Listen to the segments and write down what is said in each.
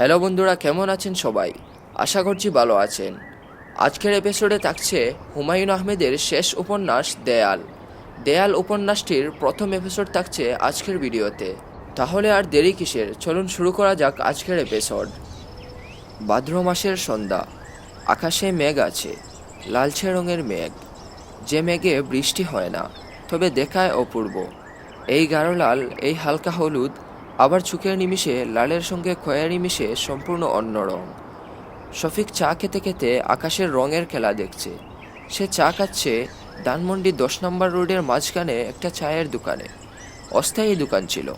Hello বন্ধুরা, কেমন আছেন সবাই? আশা করছি ভালো আছেন। আজকের এপিসোডে থাকছে হুমায়ুন আহমেদের শেষ উপন্যাস দেয়াল। দেয়াল উপন্যাসটির প্রথম এপিসোড থাকছে আজকের ভিডিওতে। তাহলে আর দেরি কিসের? চলুন শুরু করা যাক আজকের এপিসোড ভাদ্র মাসের সন্ধ্যা। আকাশে মেঘ আছে, লালচে রঙের মেঘ। যে মেঘে বৃষ্টি হয় না, তবে দেখায় অপূর্ব। এই গাঢ় লাল, এই হালকা হলুদ আবার চুকের নিমিষে, লালের সঙ্গে খয়েরি মিশে সম্পূর্ণ অন্য রং। শফিক চা খেতে খেতে আকাশের রঙের খেলা দেখছে। সে চা খাচ্ছে ধানমন্ডি দশ নম্বর রোডের মাঝখানে একটা চায়ের দোকানে। অস্থায়ী দোকান ছিল।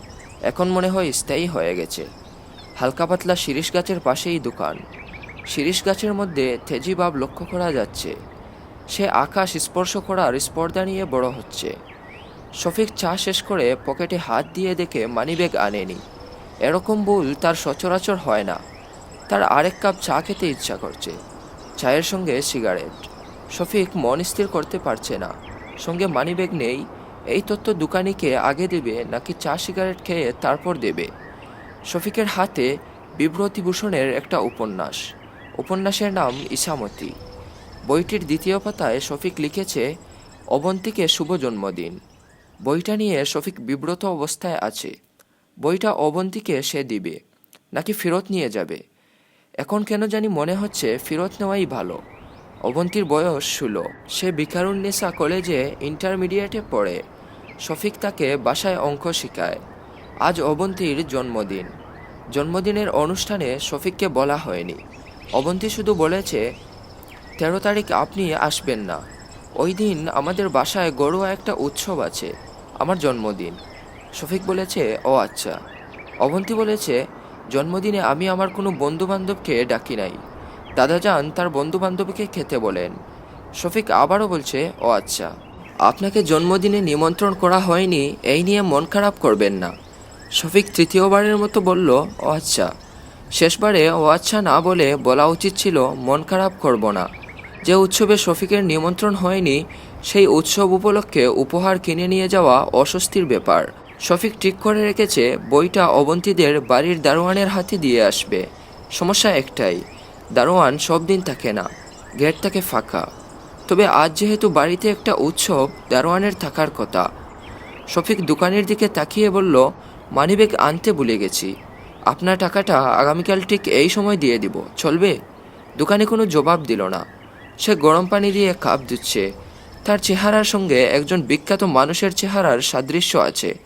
এখন মনে হয় স্থায়ী হয়ে গেছে। হালকা পাতলা শিরিষ গাছের পাশেই দোকান। শিরিষ গাছের মধ্যে তেজি ভাব লক্ষ্য করা যাচ্ছে। সে আকাশ স্পর্শ করার স্পর্ধা নিয়ে বড় হচ্ছে। শফিক চা শেষ করে পকেটে হাত দিয়ে দেখে মানিব্যাগ আনেনি। এরকম ভুল তার সচরাচর হয় না। তার আরেক কাপ চা খেতে ইচ্ছা করছে। চায়ের সঙ্গে সিগারেট। শফিক মন স্থির করতে পারছে না। সঙ্গে মানিব্যাগ নেই। এই তথ্য দোকানিকে আগে দেবে নাকি চা সিগারেট খেয়ে তারপর দেবে? শফিকের হাতে বিব্রতিভূষণের একটা উপন্যাস। উপন্যাসের নাম ইসামতি বইটির দ্বিতীয় পাতায় শফিক লিখেছে, অবন্তীকে শুভ জন্মদিন। বইটা নিয়ে শফিক বিব্রত অবস্থায় আছে। বইটা অবন্তীকে সে দিবে, নাকি ফেরত নিয়ে যাবে। এখন কেন জানি মনে হচ্ছে ফেরত নেওয়াই ভালো। অবন্তীর বয়স ষোলো। সে বিকারুন্নেসা কলেজে ইন্টারমিডিয়েটে পড়ে। শফিক তাকে বাসায় অঙ্ক শেখায়। আজ অবন্তীর জন্মদিন। জন্মদিনের অনুষ্ঠানে শফিককে বলা হয়নি। অবন্তী শুধু বলেছে, তেরো তারিখ আপনি আসবেন না। ওই দিন আমাদের বাসায় গড়ুয়া একটা উৎসব আছে। আমার জন্মদিন। শফিক বলেছে, ও আচ্ছা। অবন্তী বলেছে, জন্মদিনে আমি আমার কোনো বন্ধু বান্ধবকে ডাকি নাই। দাদাজান তার বন্ধু বান্ধবীকে খেতে বলেন। শফিক আবারও বলছে, ও আচ্ছা। আপনাকে জন্মদিনে নিমন্ত্রণ করা হয়নি, এই নিয়ে মন খারাপ করবেন না। শফিক তৃতীয়বারের মতো বলল, ও আচ্ছা। শেষবারে, ও আচ্ছা না বলে বলা উচিত ছিল, মন খারাপ করব না। যে উৎসবে শফিকের নিমন্ত্রণ হয়নি সেই উৎসব উপলক্ষে উপহার কিনে নিয়ে যাওয়া অস্বস্তির ব্যাপার। শফিক ঠিক করে রেখেছে, বইটা অবন্তীদের বাড়ির দারোয়ানের হাতে দিয়ে আসবে। সমস্যা একটাই, দারোয়ান সব দিন থাকে না গেট থাকে ফাঁকা। তবে আজ যেহেতু বাড়িতে একটা উৎসব, দারোয়ানের থাকার কথা। শফিক দোকানের দিকে তাকিয়ে বলল, মানিব্যাগ আনতে ভুলে গেছি। আপনার টাকাটা আগামীকাল ঠিক এই সময় দিয়ে দিব, চলবে? দোকানে কোনো জবাব দিল না। সে গরম পানি দিয়ে কাপ দিচ্ছে। তার চেহারার সঙ্গে একজন বিখ্যাত মানুষের চেহারার সাদৃশ্য আছে।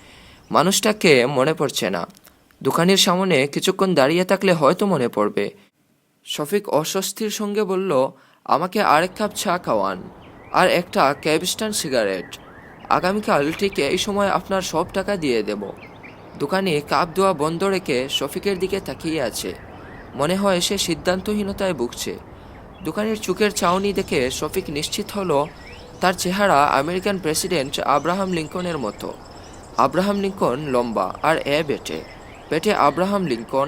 মানুষটাকে মনে পড়ছে না। দোকানের সামনে কিছুক্ষণ দাঁড়িয়ে থাকলে হয়তো মনে পড়বে। শফিক অস্বস্তির সঙ্গে বলল, আমাকে আরেক কাপ চা খাওয়ান আর একটা ক্যাবস্টান সিগারেট। আগামীকাল ঠিক এই সময় আপনার সব টাকা দিয়ে দেব। দোকানে কাপ দেওয়া বন্ধ রেখে শফিকের দিকে তাকিয়ে আছে। মনে হয় সে সিদ্ধান্তহীনতায় ভুগছে। দোকানের চুকের চাউনি দেখে শফিক নিশ্চিত হলো তার চেহারা আমেরিকান প্রেসিডেন্ট আব্রাহাম লিঙ্কনের মতো। আব্রাহাম লিঙ্কন লম্বা আর এ বেটে। পেটে আব্রাহাম লিঙ্কন,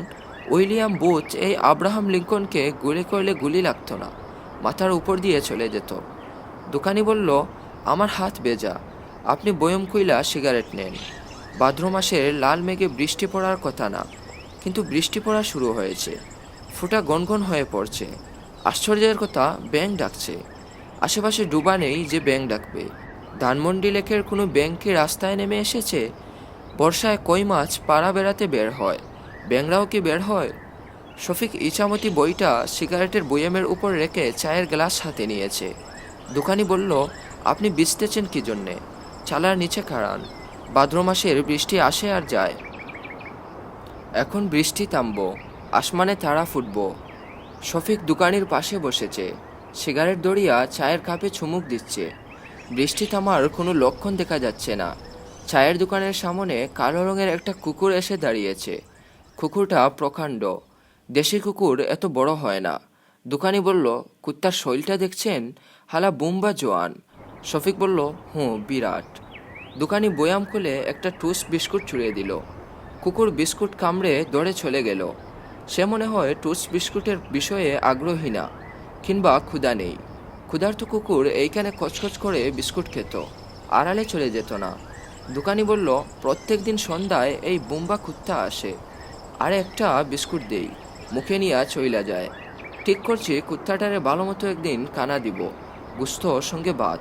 উইলিয়াম বুথ এই আব্রাহাম লিঙ্কনকে গুলি করলে গুলি লাগতো না, মাথার উপর দিয়ে চলে যেত। দোকানি বলল, আমার হাত বেজা আপনি বয়ম কইলা সিগারেট নেন। ভাদ্র মাসের লাল মেঘে বৃষ্টি পড়ার কথা না, কিন্তু বৃষ্টি পড়া শুরু হয়েছে। ফুটা গনগন হয়ে পড়ছে। আশ্চর্যের কথা ব্যাং ডাকছে। আশেপাশে ডুবা নেই যে ব্যাং ডাকবে। ধানমন্ডি লেকের কোনো ব্যাংক রাস্তায় নেমে এসেছে? বর্ষায় কই মাছ পাড়া বেড়াতে বের হয়? ব্যাংরাও কি বের হয়? শফিক ইচামতি বইটা সিগারেটের বয়ামের উপর রেখে চায়ের গ্লাস হাতে নিয়েছে। দোকানি বলল, আপনি বিচতেছেন কি জন্যে? চালার নিচে খাড়ান। ভাদ্র মাসের বৃষ্টি আসে আর যায়। এখন বৃষ্টি থামবো, আসমানে তারা ফুটব। শফিক দোকানির পাশে বসেছে। সিগারেট দড়িয়া চায়ের কাপে চুমুক দিচ্ছে। বৃষ্টি থামার কোনো লক্ষণ দেখা যাচ্ছে না। চায়ের দোকানের সামনে কালো রঙের একটা কুকুর এসে দাঁড়িয়েছে। কুকুরটা প্রকাণ্ড। দেশি কুকুর এত বড় হয় না। দোকানি বলল, কুত্তার শৈলটা দেখছেন? হালা বুম্বা জোয়ান। শফিক বলল, হুঁ, বিরাট। দোকানি বয়াম খুলে একটা টুস বিস্কুট ছুঁড়ে দিল। কুকুর বিস্কুট কামড়ে দৌড়ে চলে গেল। সে মনে হয় টুস বিস্কুটের বিষয়ে আগ্রহী না। কিংবা ক্ষুধা নেই। ক্ষুধার্ত কুকুর এইখানে কচকচ করে বিস্কুট খেত। আড়ালে চলে যেত না। দোকানি বলল, প্রত্যেক দিন সন্ধ্যায় এই বুম্বা কুত্তা আসে। আর একটা বিস্কুট দেই। মুখে নিয়ে চইলা যায়। ঠিক করছি, কুত্তাটারে ভালো মতো একদিন কানা দিব। গুস্ত সঙ্গে বাত।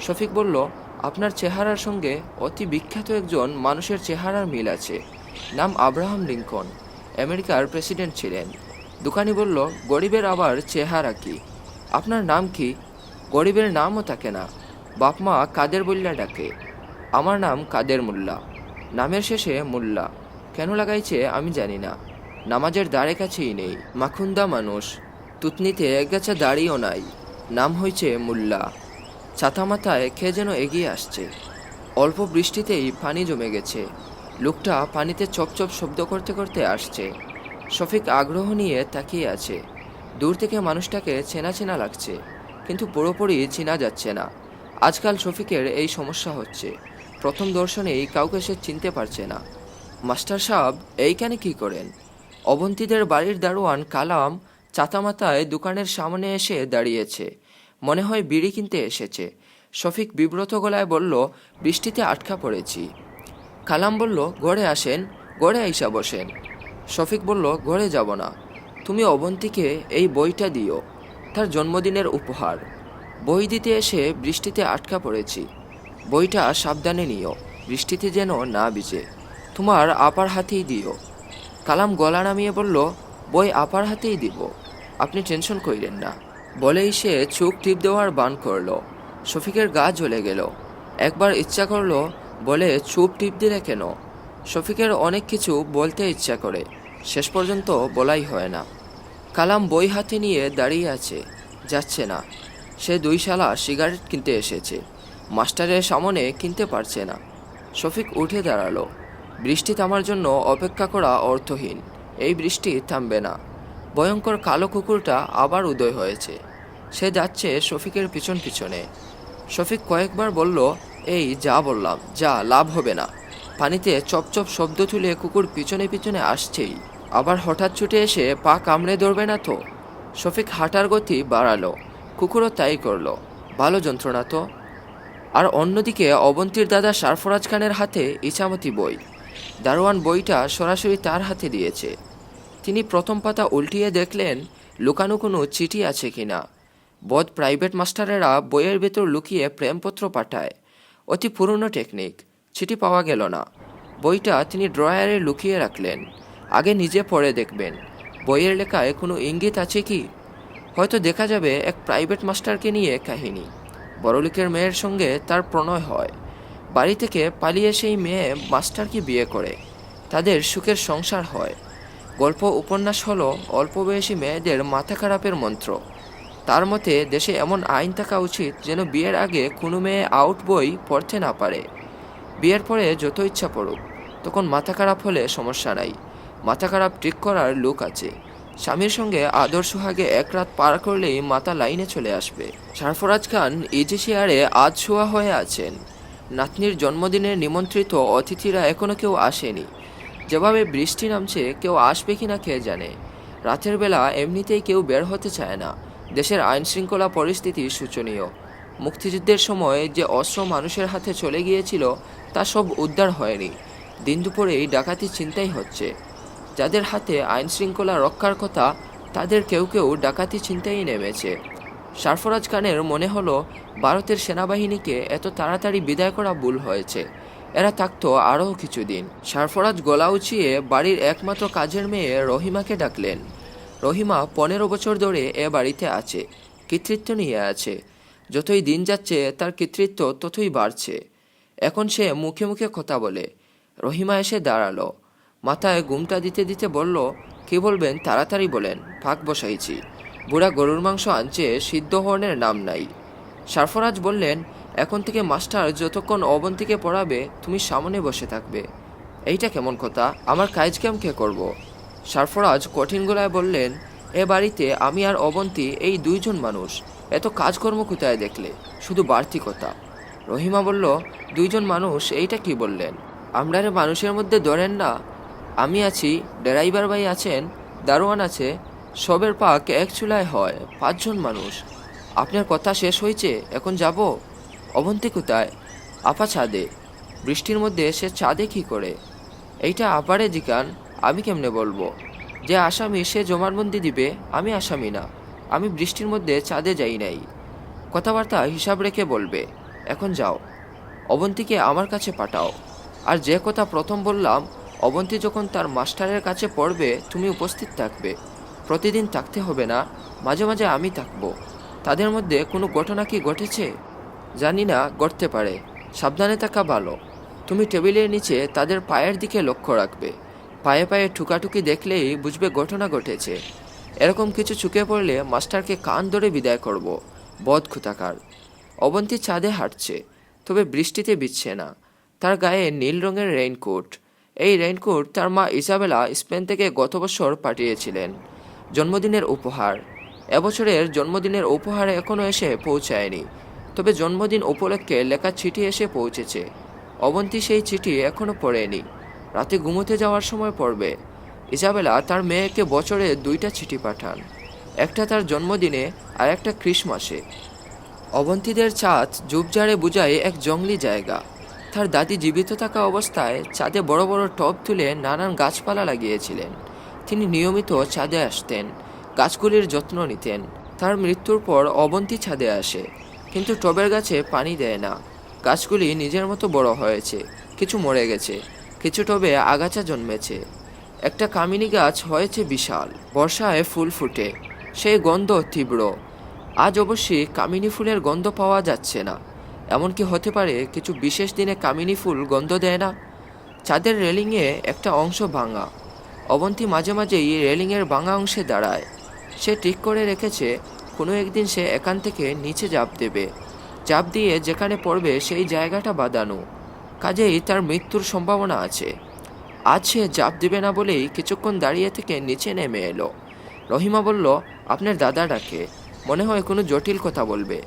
শফিক বলল, আপনার চেহারার সঙ্গে অতি বিখ্যাত একজন মানুষের চেহারার মিল আছে। নাম আব্রাহাম লিঙ্কন আমেরিকার প্রেসিডেন্ট ছিলেন। দোকানি বলল, গরিবের আবার চেহারা কি? আপনার নাম কি? গরিবের নামও থাকে না। বাপমা কাদের বললা ডাকে? আমার নাম কাদের মোল্লা? নামের শেষে মোল্লা। কেন লাগাইছে আমি জানি না। নামাজের দ্বারে কাছেই নেই। মাখুন্দা মানুষ। তুতনিতে একগাছা দাড়িও নাই। নাম হয়েছে মোল্লা। ছাতা মাথায় খেয়ে যেন এগিয়ে আসছে। অল্প বৃষ্টিতেই পানি জমে গেছে। লোকটা পানিতে চপচপ শব্দ করতে করতে আসছে। শফিক আগ্রহ নিয়ে তাকিয়ে আছে। দূর থেকে মানুষটাকে চেনা চেনা লাগছে, কিন্তু পুরোপুরি চেনা যাচ্ছে না। আজকাল শফিকের এই সমস্যা হচ্ছে। প্রথম দর্শনেই কাউকে সে চিনতে পারছে না। মাস্টার সাহেব এইখানে কি করেন? অবন্তীদের বাড়ির দারোয়ান কালাম চাতামাতায় দোকানের সামনে এসে দাঁড়িয়েছে। মনে হয় বিড়ি কিনতে এসেছে। শফিক বিব্রত গলায় বলল, বৃষ্টিতে আটকা পড়েছি। কালাম বলল, ঘরে আসেন, ঘরে আইসা বসেন। শফিক বলল, ঘরে যাব না। তুমি অবন্তীকে এই বইটা দিও। তার জন্মদিনের উপহার। বই দিতে এসে বৃষ্টিতে আটকা পড়েছি। বইটা সাবধানে নিও। বৃষ্টিতে যেন না ভিজে। তোমার আপার হাতেই দিও। কালাম গলা নামিয়ে বলল, বই আপার হাতেই দিব। আপনি টেনশন কইলেন না। বলেই সে চোখ টিপ দেওয়ার বান করল। শফিকের গা জ্বলে গেল। একবার ইচ্ছা করল, বলে চুপ টিপ দিলে কেন? শফিকের অনেক কিছু বলতে ইচ্ছা করে। শেষ পর্যন্ত বলাই হয় না। কালাম বই হাতে নিয়ে দাঁড়িয়ে আছে, যাচ্ছে না। সে দুই শালা সিগারেট কিনতে এসেছে, মাস্টারের সামনে কিনতে পারছে না। শফিক উঠে দাঁড়াল, বৃষ্টি থামার জন্য অপেক্ষা করা অর্থহীন, এই বৃষ্টি থামবে না। ভয়ঙ্কর কালো কুকুরটা আবার উদয় হয়েছে, সে যাচ্ছে শফিকের পিছন পিছনে। শফিক কয়েকবার বলল, এই যা বললাম, যা, লাভ হবে না। পানিতে চপচপ শব্দ তুলে কুকুর পিছনে পিছনে আসছেই। আবার হঠাৎ ছুটে এসে পা কামড়ে ধরবে না তো? শফিক হাঁটার গতি বাড়ালো, কুকুরও তাই করল। ভালো যন্ত্রণা তো। আর অন্যদিকে অবন্তীর দাদা সারফরাজ খানের হাতে ইছামতি বই। দারোয়ান বইটা সরাসরি তার হাতে দিয়েছে। তিনি প্রথম পাতা উল্টিয়ে দেখলেন, লুকানো কোনো চিঠি আছে কিনা। বদ প্রাইভেট মাস্টারেরা বইয়ের ভেতর লুকিয়ে প্রেমপত্র পাঠায়। অতি পুরনো টেকনিক, চিঠি পাওয়া গেল না। বইটা তিনি ড্রয়ারে লুকিয়ে রাখলেন। আগে নিজে পড়ে দেখবেন। বইয়ের লেখায় কোনো ইঙ্গিত আছে কি? হয়তো দেখা যাবে এক প্রাইভেট মাস্টারকে নিয়ে কাহিনী। বড়লোকের মেয়ের সঙ্গে তার প্রণয় হয়। বাড়ি থেকে পালিয়ে সেই মেয়ে মাস্টারকে বিয়ে করে। তাদের সুখের সংসার হয়। গল্প উপন্যাস হলো অল্প বয়সী মেয়েদের মাথা খারাপের মন্ত্র। তার মতে দেশে এমন আইন থাকা উচিত যেন বিয়ের আগে কোনো মেয়ে আউট বই পড়তে না পারে। বিয়ের পরে যত ইচ্ছা পড়ুক, তখন মাথা খারাপ হলে সমস্যা নাই। মাথা খারাপ ঠিক করার লোক আছে। স্বামীর সঙ্গে আদর সোহাগে এক রাত পার করলেই মাথা লাইনে চলে আসবে। সারফরাজ খান ইজি আজ শোয়া হয়ে আছেন। নাতনির জন্মদিনের নিমন্ত্রিত অতিথিরা এখনও কেউ আসেনি। যেভাবে বৃষ্টি নামছে, কেউ আসবে কি না কে জানে? রাতের বেলা এমনিতেই কেউ বের হতে চায় না। দেশের আইন শৃঙ্খলা পরিস্থিতি শোচনীয়। মুক্তিযুদ্ধের সময় যে অস্ত্র মানুষের হাতে চলে গিয়েছিল, তা সব উদ্ধার হয়নি। দিন দুপুরেই ডাকাতি চিন্তাই হচ্ছে। যাদের হাতে আইন শৃঙ্খলা রক্ষার কথা, তাদের কেউ কেউ ডাকাতি চিন্তাই নেমেছে। সারফরাজ খানের মনে হলো, ভারতের সেনাবাহিনীকে এত তাড়াতাড়ি বিদায় করা ভুল হয়েছে। এরা থাকতো আরও কিছুদিন। সারফরাজ গলা উঁচিয়ে বাড়ির একমাত্র কাজের মেয়ে রহিমাকে ডাকলেন। রহিমা পনেরো বছর ধরে এ বাড়িতে আছে, কৃতৃত্ব নিয়ে আছে। যতই দিন যাচ্ছে, তার কৃতৃত্ব ততই বাড়ছে। এখন সে মুখে মুখে কথা বলে। রহিমা এসে দাঁড়াল। মাথায় ঘুমটা দিতে দিতে বলল, কি বলবেন? তাড়াতাড়ি বলেন। ফাঁক বসাইছি। বুড়া গরুর মাংস আনছে, সিদ্ধ হরণের নাম নাই। সারফরাজ বললেন, এখন থেকে মাস্টার যতক্ষণ অবন্তীকে পড়াবে, তুমি সামনে বসে থাকবে। এইটা কেমন কথা? আমার কাজ কে করব? সারফরাজ কঠিন গলায় বললেন, এ বাড়িতে আমি আর অবন্তী এই দুইজন মানুষ। এত কাজকর্ম কোথায় দেখলে? শুধু বাড়তি কথা রহিমা বলল, দুইজন মানুষ, এইটা কি বললেন? আমরারে মানুষের মধ্যে ধরেন না। আমি আছি, ড্রাইভার ভাই আছেন, দারোয়ান আছে, সবের পাক এক চুলায় হয়, পাঁচজন মানুষ। আপনার কথা শেষ হয়েছে, এখন যাব? অবন্তি কোথায়? আপা ছাদে। বৃষ্টির মধ্যে সে চাঁদে কি করে? এইটা আপারে জিকান আমি কেমনে বলব? যে আসামি সে জমানবন্দি দিবে, আমি আসামি না। আমি বৃষ্টির মধ্যে চাঁদে যাই নাই। কথাবার্তা হিসাব রেখে বলবে, এখন যাও। অবন্তীকে আমার কাছে পাঠাও। আর যে কথা প্রথম বললাম অবন্তী যখন তার মাস্টারের কাছে পড়বে, তুমি উপস্থিত থাকবে। প্রতিদিন থাকতে হবে না, মাঝে মাঝে আমি থাকব। তাদের মধ্যে কোনো ঘটনা কি ঘটেছে? জানি না, ঘটতে পারে। সাবধানে থাকা ভালো। তুমি টেবিলের নিচে তাদের পায়ের দিকে লক্ষ্য রাখবে। পায়ে পায়ে ঠুকাঠুকি দেখলেই বুঝবে ঘটনা ঘটেছে। এরকম কিছু চুকে পড়লে মাস্টারকে কান ধরে বিদায় করব। বধ খুতাকার অবন্তী চাঁদে হাঁটছে, তবে বৃষ্টিতে বিচ্ছে না। তার গায়ে নীল রঙের রেইনকোট এই রেইনকোট তার মা ইসাবেলা স্পেন থেকে গত বছর পাঠিয়েছিলেন। জন্মদিনের উপহার। এবছরের জন্মদিনের উপহারে এখনও এসে পৌঁছায়নি, তবে জন্মদিন উপলক্ষে লেখা চিঠি এসে পৌঁছেছে। অবন্তী সেই চিঠি এখনও পড়েনি। রাতে ঘুমোতে যাওয়ার সময় পড়বে। ইসাবেলা তার মেয়েকে বছরে দুইটা চিঠি পাঠান। একটা তার জন্মদিনে আর একটা ক্রিসমাসে অবন্তীদের চাঁদ জুবজাড়ে বুঝায় এক জঙ্গলি জায়গা। তার দাদি জীবিত থাকা অবস্থায় চাঁদে বড় বড় টব তুলে নানান গাছপালা লাগিয়েছিলেন। তিনি নিয়মিত ছাদে আসতেন, গাছগুলির যত্ন নিতেন। তার মৃত্যুর পর অবন্তি ছাদে আসে, কিন্তু টবের গাছে পানি দেয় না। গাছগুলি নিজের মতো বড় হয়েছে, কিছু মরে গেছে, কিছু টবে আগাছা জন্মেছে। একটা কামিনী গাছ হয়েছে বিশাল, বর্ষায় ফুল ফুটে। সেই গন্ধ তীব্র। আজ অবশ্যই কামিনী ফুলের গন্ধ পাওয়া যাচ্ছে না। এমনকি হতে পারে কিছু বিশেষ দিনে কামিনী ফুল গন্ধ দেয় না। চাঁদের রেলিংয়ে একটা অংশ ভাঙা। অবন্তী মাঝে মাঝেই রেলিংয়ের ভাঙা অংশে দাঁড়ায়। সে ঠিক করে রেখেছে, কোনো একদিন সে এখান থেকে নিচে জাপ দেবে। জাপ দিয়ে যেখানে পড়বে সেই জায়গাটা বাঁধানো। কাজেই তার মৃত্যুর সম্ভাবনা আছে। আজ সে জাপ দেবে না বলেই কিছুক্ষণ দাঁড়িয়ে থেকে নিচে নেমে এলো। রহিমা বলল, আপনার দাদা ডাকে মনে হয় কোনো জটিল কথা বলবে।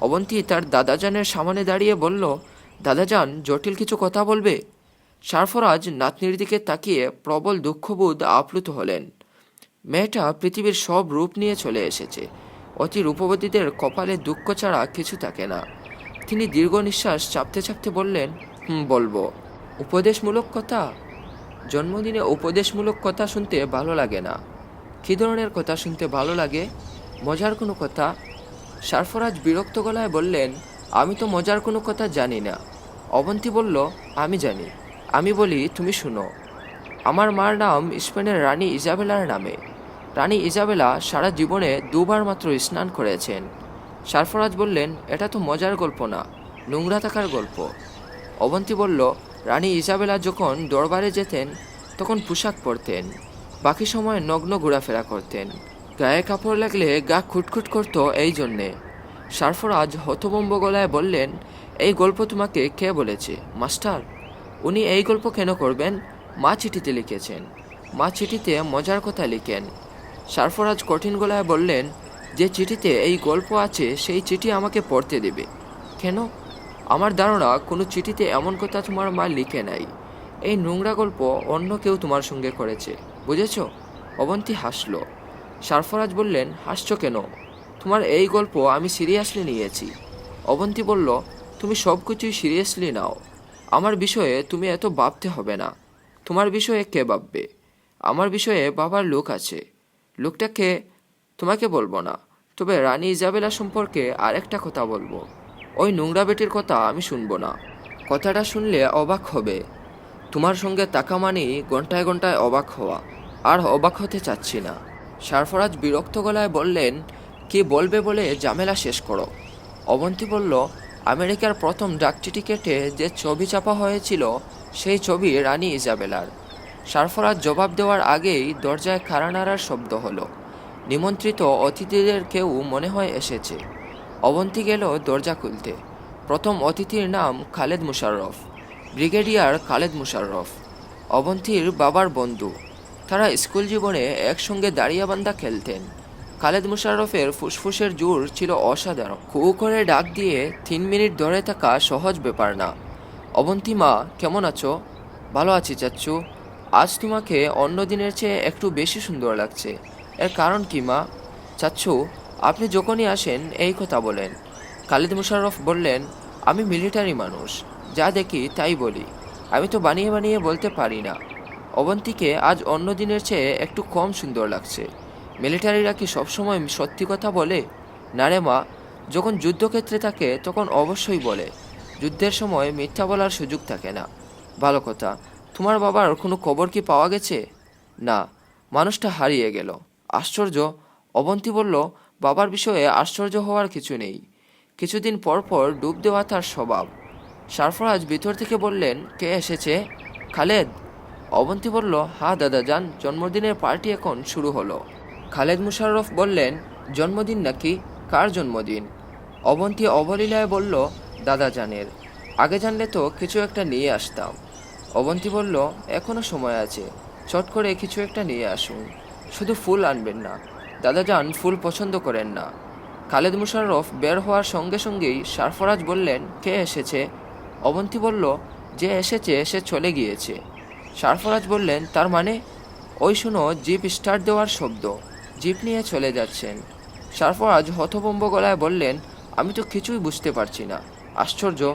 অবন্তী তার দাদাজানের সামনে দাঁড়িয়ে বলল, দাদাজান, জটিল কিছু কথা বলবে? সারফরাজ নাতনির দিকে তাকিয়ে প্রবল দুঃখবোধ আপ্লুত হলেন। মেয়েটা পৃথিবীর সব রূপ নিয়ে চলে এসেছে। অতি রূপবতীদের কপালে দুঃখ ছাড়া কিছু থাকে না। তিনি দীর্ঘ নিঃশ্বাস চাপতে চাপতে বললেন, হুম, বলব। উপদেশমূলক কথা? জন্মদিনে উপদেশমূলক কথা শুনতে ভালো লাগে না। কী ধরনের কথা শুনতে ভালো লাগে? মজার কোনো কথা? সারফরাজ বিরক্ত গলায় বললেন, আমি তো মজার কোনো কথা জানি না। অবন্তী বলল, আমি জানি। আমি বলি, তুমি শুনো। আমার মার নাম স্পেনের রানী ইজাবেলার নামে। রানী ইজাবেলা সারা জীবনে দুবার মাত্র স্নান করেছেন। সারফরাজ বললেন, এটা তো মজার গল্প না, নোংরা থাকার গল্প। অবন্তী বলল, রানী ইজাবেলা যখন দরবারে যেতেন, তখন পোশাক পরতেন, বাকি সময় নগ্ন ঘোরাফেরা করতেন। গায়ে কাপড় লাগলে গা খুটখুট করতো এই জন্যে। সারফরাজ হতবম্ব গলায় বললেন, এই গল্প তোমাকে কে বলেছে, মাস্টার? উনি এই গল্প কেন করবেন? মা চিঠিতে লিখেছেন। মা চিঠিতে মজার কথা লিখেন। সারফরাজ কঠিন গলায় বললেন, যে চিঠিতে এই গল্প আছে, সেই চিঠি আমাকে পড়তে দেবে। কেন? আমার ধারণা কোনো চিঠিতে এমন কথা তোমার মা লিখে নাই। এই নোংরা গল্প অন্য কেউ তোমার সঙ্গে করেছে, বুঝেছ? অবন্তী হাসলো। সারফরাজ বললেন, হাসছ কেন? তোমার এই গল্প আমি সিরিয়াসলি নিয়েছি। অবন্তী বলল, তুমি সব কিছুই সিরিয়াসলি নাও। আমার বিষয়ে তুমি এত ভাবতে হবে না। তোমার বিষয়ে কে ভাববে? আমার বিষয়ে বাবার লোক আছে। লোকটাকে তোমাকে বলব না। তবে রানী ইজাবেলা সম্পর্কে আরেকটা কথা বলব। ওই নোংরা বেটির কথা আমি শুনব না। কথাটা শুনলে অবাক হবে। তোমার সঙ্গে তাকা মানেই ঘন্টায় ঘন্টায় অবাক হওয়া। আর অবাক হতে চাচ্ছি না। সারফরাজ বিরক্ত গলায় বললেন, কে বলবে বলে ঝামেলা শেষ করো? অবন্তী বলল, আমেরিকার প্রথম কেটে যে ছবি চাপা হয়েছিল, সেই ছবি রানী ইজাবেলার। সারফরাজ জবাব দেওয়ার আগেই দরজায় খাড়া নাড়ার শব্দ হলো। নিমন্ত্রিত অতিথিদের কেউ মনে হয় এসেছে। অবন্তী গেল দরজা খুলতে। প্রথম অতিথির নাম খালেদ মুশাররফ, ব্রিগেডিয়ার খালেদ মুশাররফ। অবন্তীর বাবার বন্ধু। তারা স্কুল জীবনে একসঙ্গে দাঁড়িয়াবান্ধা খেলতেন। খালেদ মুশারফের ফুসফুসের জোর ছিল অসাধারণ। খু করে ডাক দিয়ে তিন মিনিট ধরে থাকা সহজ ব্যাপার না। অবন্তী মা, কেমন আছো? ভালো আছি চাচ্ছু আজ তোমাকে অন্য দিনের চেয়ে একটু বেশি সুন্দর লাগছে। এর কারণ কি মা? চাচ্ছু আপনি যখনই আসেন, এই কথা বলেন। খালিদ মুশারফ বললেন, আমি মিলিটারি মানুষ। যা দেখি তাই বলি। আমি তো বানিয়ে বানিয়ে বলতে পারি না। অবন্তীকে আজ অন্য দিনের চেয়ে একটু কম সুন্দর লাগছে। মিলিটারিরা কি সবসময় সত্যি কথা বলে? না রে মা, যখন যুদ্ধক্ষেত্রে থাকে তখন অবশ্যই বলে। যুদ্ধের সময় মিথ্যা বলার সুযোগ থাকে না। ভালো কথা, তোমার বাবার কোনো খবর কি পাওয়া গেছে? না, মানুষটা হারিয়ে গেল। আশ্চর্য, অবন্তী বলল, বাবার বিষয়ে আশ্চর্য হওয়ার কিছু নেই। কিছুদিন পর পর ডুব দেওয়া তার স্বভাব। সারফরাজ ভিতর থেকে বললেন, কে এসেছে? খালেদ। অবন্তী বলল, হা দাদা যান, জন্মদিনের পার্টি এখন শুরু হলো। খালেদ মুশাররফ বললেন, জন্মদিন নাকি? কার জন্মদিন? অবন্তী অবলীলায় বলল, দাদা জানের। আগে জানলে তো কিছু একটা নিয়ে আসতাম। অবন্তী বলল, এখনও সময় আছে। চট করে কিছু একটা নিয়ে আসুন। শুধু ফুল আনবেন না। দাদা যান, ফুল পছন্দ করেন না। খালেদ মুশাররফ বের হওয়ার সঙ্গে সঙ্গেই সারফরাজ বললেন, কে এসেছে? অবন্তী বলল, যে এসেছে, সে চলে গিয়েছে। সারফরাজ বললেন, তার মানে ওই শুনো, জিপ স্টার্ট দেওয়ার শব্দ। জিপ নিয়ে চলে যাচ্ছেন। সারফরাজ হতভম্ব গলায় বললেন, আমি তো কিছুই বুঝতে পারছি না। আশ্চর্য।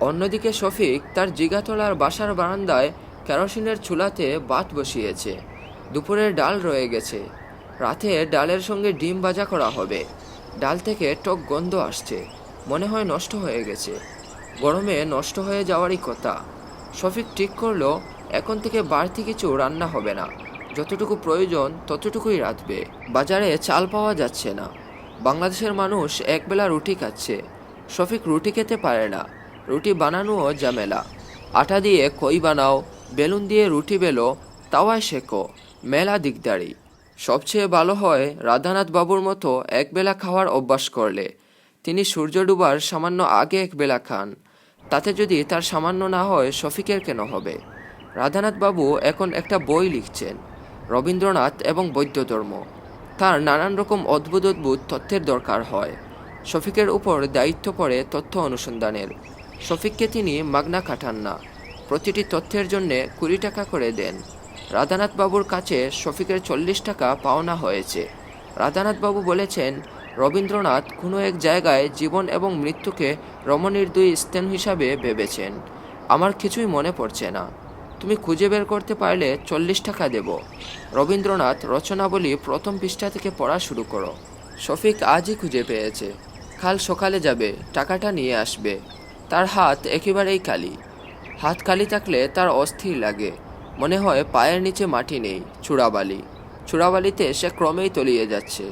অন্যদিকে শফিক তার জিগাতলার বাসার বারান্দায় কেরোসিনের চুলাতে বাত বসিয়েছে। দুপুরের ডাল রয়ে গেছে। রাতে ডালের সঙ্গে ডিম ভাজা করা হবে। ডাল থেকে টক গন্ধ আসছে। মনে হয় নষ্ট হয়ে গেছে। গরমে নষ্ট হয়ে যাওয়ারই কথা। শফিক ঠিক করল এখন থেকে বাড়তি কিছু রান্না হবে না। যতটুকু প্রয়োজন, ততটুকুই রাঁধবে। বাজারে চাল পাওয়া যাচ্ছে না। বাংলাদেশের মানুষ একবেলা রুটি খাচ্ছে। শফিক রুটি খেতে পারে না। রুটি বানানোও ঝামেলা। আটা দিয়ে কই বানাও, বেলুন দিয়ে রুটি বেলো, তাওয়ায় শেখো। মেলা দিকদারি সবচেয়ে ভালো হয় রাধানাথ বাবুর মতো একবেলা খাওয়ার অভ্যাস করলে। তিনি সূর্য ডুবার সামান্য আগে একবেলা খান। তাতে যদি তার সামান্য না হয়, শফিকের কেন হবে? রাধানাথ বাবু এখন একটা বই লিখছেন, রবীন্দ্রনাথ এবং বৌদ্ধ ধর্ম তার নানান রকম অদ্ভুত অদ্ভুত তথ্যের দরকার হয়। শফিকের উপর দায়িত্ব পড়ে তথ্য অনুসন্ধানের। শফিককে তিনি মাগনা কাটান না প্রতিটি তথ্যের জন্য কুড়ি টাকা করে দেন। রাধানাথ বাবুর কাছে শফিকের চল্লিশ টাকা পাওনা হয়েছে। রাধানাথ বাবু বলেছেন, রবীন্দ্রনাথ কোনো এক জায়গায় জীবন এবং মৃত্যুকে রমণীর দুই স্থান হিসাবে ভেবেছেন। আমার কিছুই মনে পড়ছে না। তুমি খুঁজে বের করতে পারলে চল্লিশ টাকা দেব। রবীন্দ্রনাথ রচনাবলী প্রথম পৃষ্ঠা থেকে পড়া শুরু করো। শফিক আজই খুঁজে পেয়েছে। কাল সকালে যাবে, টাকাটা নিয়ে আসবে। তার হাত একেবারেই কালি। হাত খালি থাকলে তার অস্থির লাগে। মনে হয় পায়ের নিচে মাটি নেই, চূড়াবালি। চূড়াবালিতে সে ক্রমেই তলিয়ে যাচ্ছে।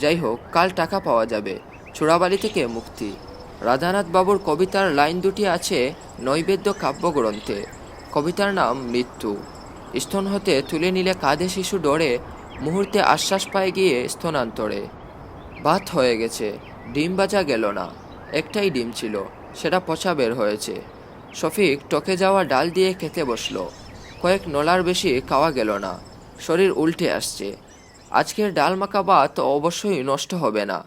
যাই হোক, কাল টাকা পাওয়া যাবে, চূড়াবালি থেকে মুক্তি। রাধানাথ বাবুর কবিতার লাইন দুটি আছে নৈবেদ্য কাব্যগ্রন্থে। কবিতার নাম মৃত্যু। স্তন হতে তুলে নিলে কাঁধে শিশু ডরে, মুহূর্তে আশ্বাস পায় গিয়ে স্তনান্তরে। বাত হয়ে গেছে, ডিম বাজা গেল না, একটাই ডিম ছিল, সেটা পচা বের হয়েছে। শফিক টকে যাওয়া ডাল দিয়ে খেতে বসল, কয়েক নলার বেশি খাওয়া গেল না, শরীর উল্টে আসছে। আজকের ডাল মাখা ভাত অবশ্যই নষ্ট হবে না,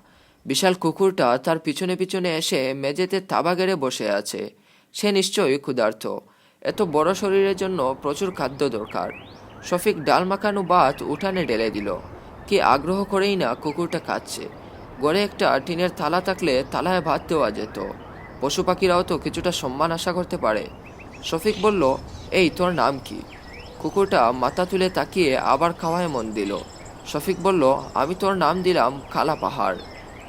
বিশাল কুকুরটা তার পিছনে পিছনে এসে মেঝেতে তাবা গেড়ে বসে আছে, সে নিশ্চয়ই ক্ষুধার্ত। এত বড় শরীরের জন্য প্রচুর খাদ্য দরকার। শফিক ডাল মাখানো ভাত উঠানে ঢেলে দিল। কি আগ্রহ করেই না কুকুরটা খাচ্ছে। গড়ে একটা টিনের থালা থাকলে থালায় ভাত দেওয়া যেত। পশু পাখিরাও তো কিছুটা সম্মান আশা করতে পারে। শফিক বলল, এই, তোর নাম কি? কুকুরটা মাথা তুলে তাকিয়ে আবার খাওয়ায় মন দিল। শফিক বলল, আমি তোর নাম দিলাম কালা পাহাড়।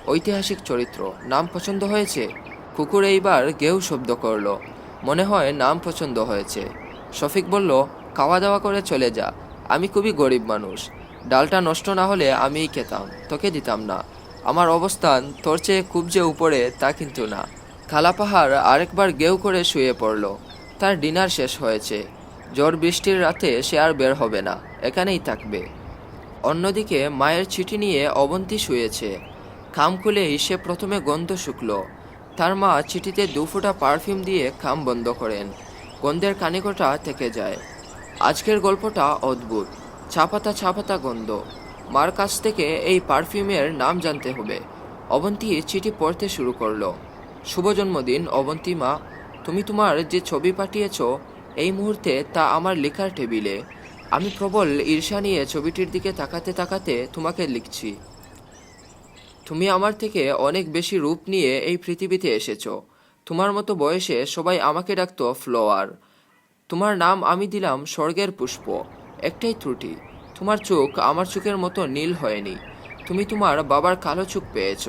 ঐতিহাসিক চরিত্র। নাম পছন্দ হয়েছে? কুকুর এইবার গেউ শব্দ করল। মনে হয় নাম পছন্দ হয়েছে। শফিক বলল খাওয়া দাওয়া করে চলে যা। আমি খুবই গরিব মানুষ। ডালটা নষ্ট না হলে আমিই খেতাম, তোকে দিতাম না। আমার অবস্থান তোর চেয়ে খুব যে উপরে তা কিন্তু না। খালা পাহাড় আরেকবার গেউ করে শুয়ে পড়ল। তার ডিনার শেষ হয়েছে। ঝড় বৃষ্টির রাতে সে আর বের হবে না, এখানেই থাকবে। অন্যদিকে মায়ের চিঠি নিয়ে অবন্তী শুয়েছে। খাম খুলেই সে প্রথমে গন্ধ শুকল। তার মা চিঠিতে দু ফোঁটা পারফিউম দিয়ে খাম বন্ধ করেন। গন্ধের কানিকটা থেকে যায়। আজকের গল্পটা অদ্ভুত। ছাপাতা ছাপাতা গন্ধ। মার কাছ থেকে এই পারফিউমের নাম জানতে হবে। অবন্তী চিঠি পড়তে শুরু করল। শুভ জন্মদিন, অবন্তী মা। তুমি তোমার যে ছবি পাঠিয়েছ, এই মুহূর্তে তা আমার লেখার টেবিলে। আমি প্রবল ঈর্ষা নিয়ে ছবিটির দিকে তাকাতে তাকাতে তোমাকে লিখছি। তুমি আমার থেকে অনেক বেশি রূপ নিয়ে এই পৃথিবীতে এসেছ। তোমার মতো বয়সে সবাই আমাকে ডাকতো ফ্লোয়ার। তোমার নাম আমি দিলাম স্বর্গের পুষ্প। একটাই ত্রুটি, তোমার চোখ আমার চোখের মতো নীল হয়নি। তুমি তোমার বাবার কালো চোখ পেয়েছ।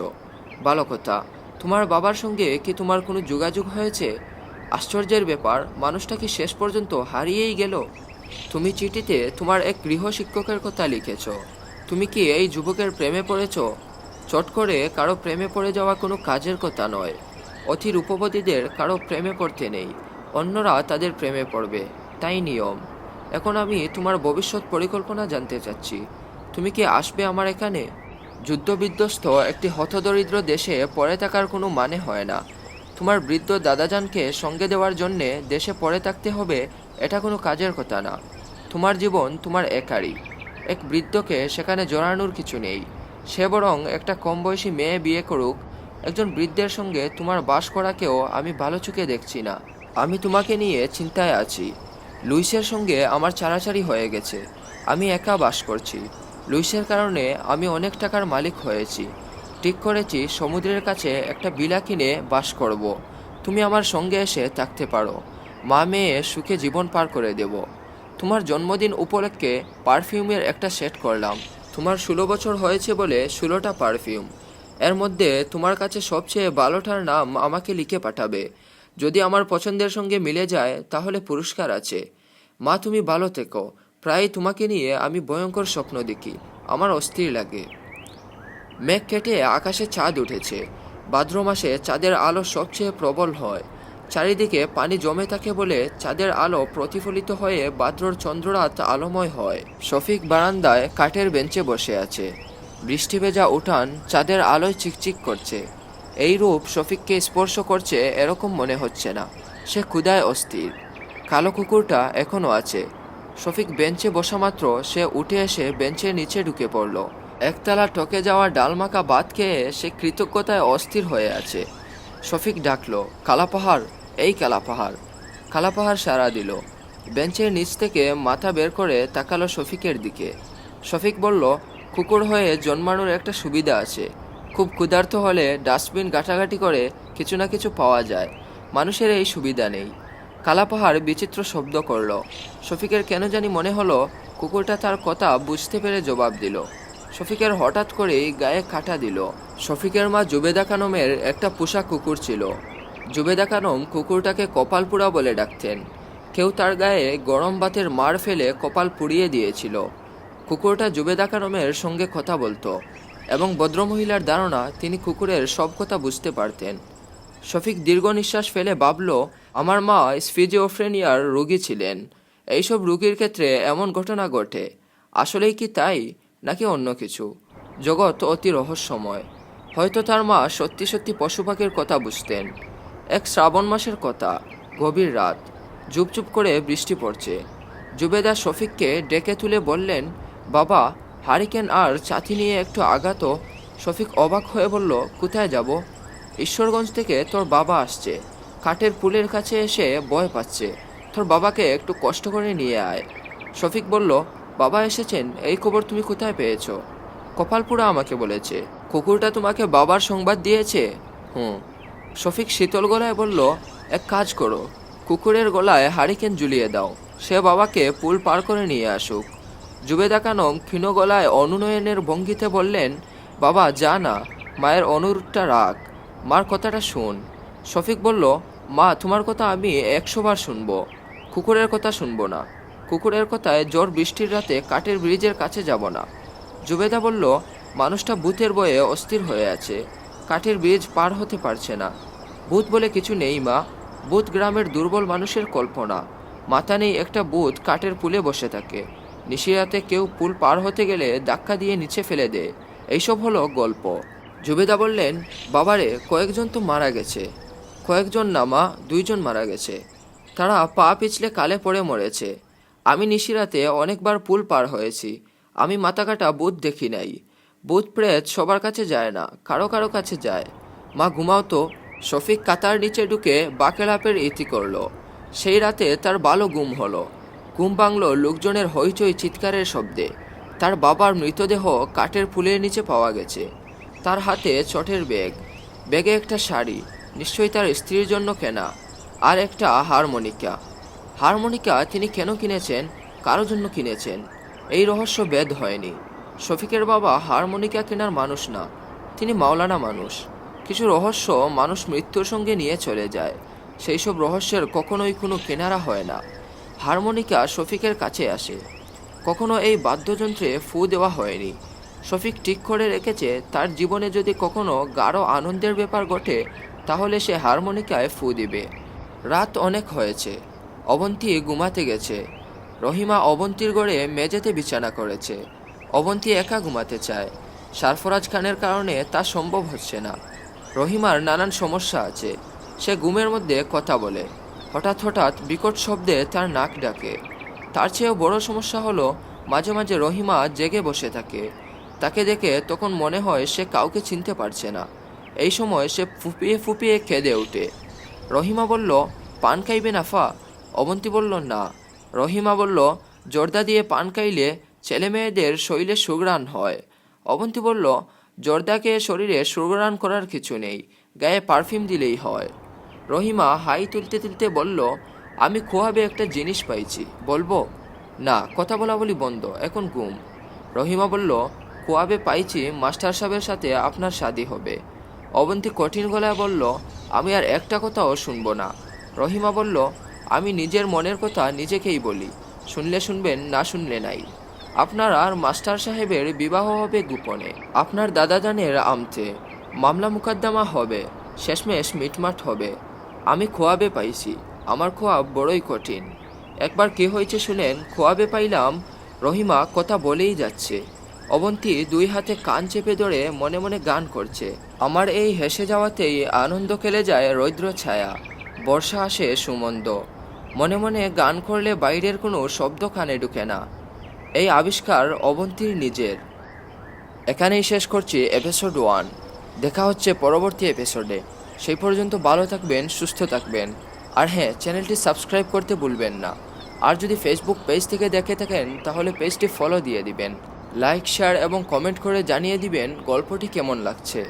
ভালো কথা তোমার বাবার সঙ্গে কি তোমার কোনো যোগাযোগ হয়েছে? আশ্চর্যের ব্যাপার, মানুষটা কি শেষ পর্যন্ত হারিয়েই গেল? তুমি চিঠিতে তোমার এক গৃহ শিক্ষকের কথা লিখেছ। তুমি কি এই যুবকের প্রেমে পড়েছ? চট করে কারও প্রেমে পড়ে যাওয়া কোনো কাজের কথা নয়। অতি রূপবতীদের কারও প্রেমে পড়তে নেই। অন্যরা তাদের প্রেমে পড়বে। তাই নিয়ম। এখন আমি তোমার ভবিষ্যৎ পরিকল্পনা জানতে চাচ্ছি। তুমি কি আসবে আমার এখানে? যুদ্ধবিধ্বস্ত একটি হতদরিদ্র দেশে পড়ে থাকার কোনো মানে হয় না। তোমার বৃদ্ধ দাদাজানকে সঙ্গে দেওয়ার জন্যে দেশে পড়ে থাকতে হবে, এটা কোনো কাজের কথা না। তোমার জীবন তোমার একারই। এক বৃদ্ধকে সেখানে জড়ানোর কিছু নেই। সে বরং একটা কম বয়সী মেয়ে বিয়ে করুক। একজন বৃদ্ধের সঙ্গে তোমার বাস করাকেও আমি ভালো চোখে দেখছি না। আমি তোমাকে নিয়ে চিন্তায় আছি। লুইসের সঙ্গে আমার চারাচারি হয়ে গেছে। আমি একা বাস করছি। লুইসের কারণে আমি অনেক টাকার মালিক হয়েছি। ঠিক করেছি, সমুদ্রের কাছে একটা বিলা কিনে বাস করব। তুমি আমার সঙ্গে এসে থাকতে পারো। মা মেয়ে সুখে জীবন পার করে দেব। তোমার জন্মদিন উপলক্ষে পারফিউমের একটা সেট করলাম। তোমার ষোলো বছর হয়েছে বলে ষোলোটা পারফিউম। এর মধ্যে তোমার কাছে সবচেয়ে ভালোটার নাম আমাকে লিখে পাঠাবে। যদি আমার পছন্দের সঙ্গে মিলে যায়, তাহলে পুরস্কার আছে। মা, তুমি ভালো থেকো। প্রায় তোমাকে নিয়ে আমি ভয়ঙ্কর স্বপ্ন দেখি। আমার অস্থির লাগে। মেঘ কেটে আকাশে চাঁদ উঠেছে। ভাদ্র মাসে চাঁদের আলো সবচেয়ে প্রবল হয়। চারিদিকে পানি জমে থাকে বলে চাঁদের আলো প্রতিফলিত হয়ে বাদ্রর চন্দ্ররাত আলোময় হয়। শফিক বারান্দায় কাঠের বেঞ্চে বসে আছে। বৃষ্টি ভেজা উঠান চাঁদের আলোয় চিকচিক করছে। এই রূপ শফিককে স্পর্শ করছে এরকম মনে হচ্ছে না। সে ক্ষুদায় অস্থির। কালো কুকুরটা এখনও আছে। শফিক বেঞ্চে বসা মাত্র সে উঠে এসে বেঞ্চের নিচে ঢুকে পড়ল। একতলা টকে যাওয়া ডালমাকা ভাত খেয়ে সে কৃতজ্ঞতায় অস্থির হয়ে আছে। শফিক ডাকলো কালাপাহাড় এই কালাপাহাড়। কালাপাহাড় সাড়া দিল। বেঞ্চের নিচ থেকে মাথা বের করে তাকালো শফিকের দিকে। শফিক বলল, কুকুর হয়ে জন্মানোর একটা সুবিধা আছে। খুব ক্ষুধার্ত হলে ডাস্টবিন ঘাটাঘাটি করে কিছু না কিছু পাওয়া যায়। মানুষের এই সুবিধা নেই। কালাপাহাড় বিচিত্র শব্দ করল। শফিকের কেন জানি মনে হলো, কুকুরটা তার কথা বুঝতে পেরে জবাব দিল। শফিকের হঠাৎ করেই গায়ে কাটা দিল। শফিকের মা জুবেদা খানমের একটা পোষা কুকুর ছিল। জুবেদা খানম কুকুরটাকে কপালপুরা বলে ডাকতেন। কেউ তার গায়ে গরম ভাতের মার ফেলে কপাল পুড়িয়ে দিয়েছিল। কুকুরটা জুবেদা খানমের সঙ্গে কথা বলতো এবং ভদ্রমহিলার ধারণা তিনি কুকুরের সব কথা বুঝতে পারতেন। শফিক দীর্ঘ নিঃশ্বাস ফেলে ভাবল, আমার মা স্ফিজিওফ্রেনিয়ার রোগী ছিলেন। এইসব রোগীর ক্ষেত্রে এমন ঘটনা ঘটে। আসলেই কি তাই, নাকি অন্য কিছু? জগৎ অতি রহস্যময়। হয়তো তার মা সত্যি সত্যি পশু পাখির কথা বুঝতেন। শ্রাবণ মাসের কথা, গভীর রাত। চুপচুপ করে বৃষ্টি পড়ছে। জুবেদা শফিককে ডেকে তুলে বললেন, বাবা, হারিকেন আর চাতি নিয়ে একটু আঘাত শফিক অবাক হয়ে বলল, কোথায় যাব? ঈশ্বরগঞ্জ থেকে তোর বাবা আসছে। কাঠের পুলের কাছে এসে ভয় পাচ্ছে। তোর বাবাকে একটু কষ্ট করে নিয়ে আয়। শফিক বলল, বাবা এসেছেন, এই খবর তুমি কোথায় পেয়েছ? কপালপুরা আমাকে বলেছে। কুকুরটা তোমাকে বাবার সংবাদ দিয়েছে? হুম। শফিক শীতল গলায় বলল, এক কাজ করো, কুকুরের গলায় হারিকেন ঝুলিয়ে দাও। সে বাবাকে পুল পার করে নিয়ে আসুক। জুবেদা কানম ক্ষীণ গলায় অনুনয়নের ভঙ্গিতে বললেন, বাবা, যা না, মায়ের অনুরোধটা রাখ। মার কথাটা শুন। শফিক বলল, মা, তোমার কথা আমি একশোবার শুনব। কুকুরের কথা শুনব না। কুকুরের কথায় জ্বর বৃষ্টির রাতে কাঠের ব্রিজের কাছে যাব না। জুবেদা বলল, মানুষটা ভূতের বয়ে অস্থির হয়ে আছে। কাঠের ব্রিজ পার হতে পারছে না। ভূত বলে কিছু নেই, মা। ভূত গ্রামের দুর্বল মানুষের কল্পনা। মাথা নেই একটা ভূত কাঠের পুলে বসে থাকে। নিশিরাতে কেউ পুল পার হতে গেলে ধাক্কা দিয়ে নিচে ফেলে দেয় এইসব হলো গল্প। জুবেদা বললেন, বাবারে, কয়েকজন তো মারা গেছে। কয়েকজন না, মা, দুইজন মারা গেছে। তারা পা পিছলে কালে পড়ে মরেছে। আমি নিশিরাতে অনেকবার পুল পার হয়েছি। আমি মাথা কাটা বুধ দেখি নাই। বুধ প্রেত সবার কাছে যায় না, কারও কারও কাছে যায়। মা, ঘুমাও তো। শফিক কাতার নিচে ঢুকে বাকেলাপের ইতি করল। সেই রাতে তার ভালো গুম হলো। ঘুম ভাঙলো লোকজনের হইচই চিৎকারের শব্দে। তার বাবার মৃতদেহ কাঠের ফুলের নিচে পাওয়া গেছে। তার হাতে চটের ব্যাগ। ব্যাগে একটা শাড়ি। নিশ্চয়ই তার স্ত্রীর জন্য কেনা। আর একটা হারমোনিকা। হারমোনিকা তিনি কেন কিনেছেন? কারও জন্য কিনেছেন? এই রহস্য বেদ হয়নি। শফিকের বাবা হারমোনিকা কেনার মানুষ না। তিনি মাওলানা মানুষ। কিছু রহস্য মানুষ মৃত্যুর সঙ্গে নিয়ে চলে যায়। সেই সব রহস্যের কখনোই কোনো কেনারা হয় না। হারমোনিকা শফিকের কাছে আসে। কখনো এই বাদ্যযন্ত্রে ফু দেওয়া হয়নি। শফিক ঠিক করে রেখেছে, তার জীবনে যদি কখনো গাঢ় আনন্দের ব্যাপার ঘটে, তাহলে সে হারমোনিকায় ফু দিবে। রাত অনেক হয়েছে। অবন্তী ঘুমাতে গেছে। রহিমা অবন্তীর গড়ে মেঝেতে বিছানা করেছে। অবন্তী একা ঘুমাতে চায়। সারফরাজ খানের কারণে তা সম্ভব হচ্ছে না। রহিমার নানান সমস্যা আছে। সে ঘুমের মধ্যে কথা বলে। হঠাৎ হঠাৎ বিকট শব্দে তার নাক ডাকে। তার চেয়েও বড় সমস্যা হলো, মাঝে মাঝে রহিমা জেগে বসে থাকে। তাকে দেখে তখন মনে হয় সে কাউকে চিনতে পারছে না। এই সময় সে ফুপিয়ে ফুপিয়ে কেঁদে ওঠে। রহিমা বলল, পান খাইবে নাফা? অবন্তী বলল, না। রহিমা বলল, জর্দা দিয়ে পান খাইলে ছেলে মেয়েদের শরীরে সুগ্রাণ হয়। অবন্তী বলল জর্দাকে শরীরে সুগ্রাণ করার কিছু নেই, গায়ে পারফিউম দিলেই হয়। রহিমা হাই তুলতে তুলতে বলল, আমি খোয়াবে একটা জিনিস পাইছি, বলব? না, কথা বলা বলি বন্ধ, এখন ঘুম। রহিমা বলল, খোয়াবে পাইছি, মাস্টার সাহেবের সাথে আপনার শাদি হবে। অবন্তী কঠিন গলায় বলল, আমি আর একটা কথাও শুনব না। রহিমা বলল, আমি নিজের মনের কথা নিজেকেই বলি, শুনলে শুনবেন, না শুনলে নাই। আপনার আর মাস্টার সাহেবের বিবাহ হবে গোপনে। আপনার দাদাজানের আমতে মামলা মুকদ্দমা হবে, শেষমেশ মিটমাট হবে। আমি খোয়াবে পাইছি, আমার খোয়াব বড়ই কঠিন। একবার কি হয়েছে শুনেন, খোয়াবে পাইলাম, রহিমা কথা বলেই যাচ্ছে। অবন্তী দুই হাতে কান চেপে ধরে মনে মনে গান করছে। আমার এই হেসে যাওয়াতেই আনন্দ খেলে যায় রৌদ্র ছায়া, বর্ষা আসে সুমন্দ। মনে মনে গান করলে বাইরের কোনো শব্দ কানে ঢুকে না। এই আবিষ্কার অবন্তীর নিজের। এখানেই শেষ করছি এপিসোড ওয়ান দেখা হচ্ছে পরবর্তী এপিসোডে সেই পর্যন্ত ভালো থাকবেন, সুস্থ থাকবেন। আর হ্যাঁ চ্যানেলটি সাবস্ক্রাইব করতে ভুলবেন না। আর যদি ফেসবুক পেজ থেকে দেখে থাকেন, তাহলে পেজটি ফলো দিয়ে দিবেন। লাইক শেয়ার এবং কমেন্ট করে জানিয়ে দিবেন গল্পটি কেমন লাগছে।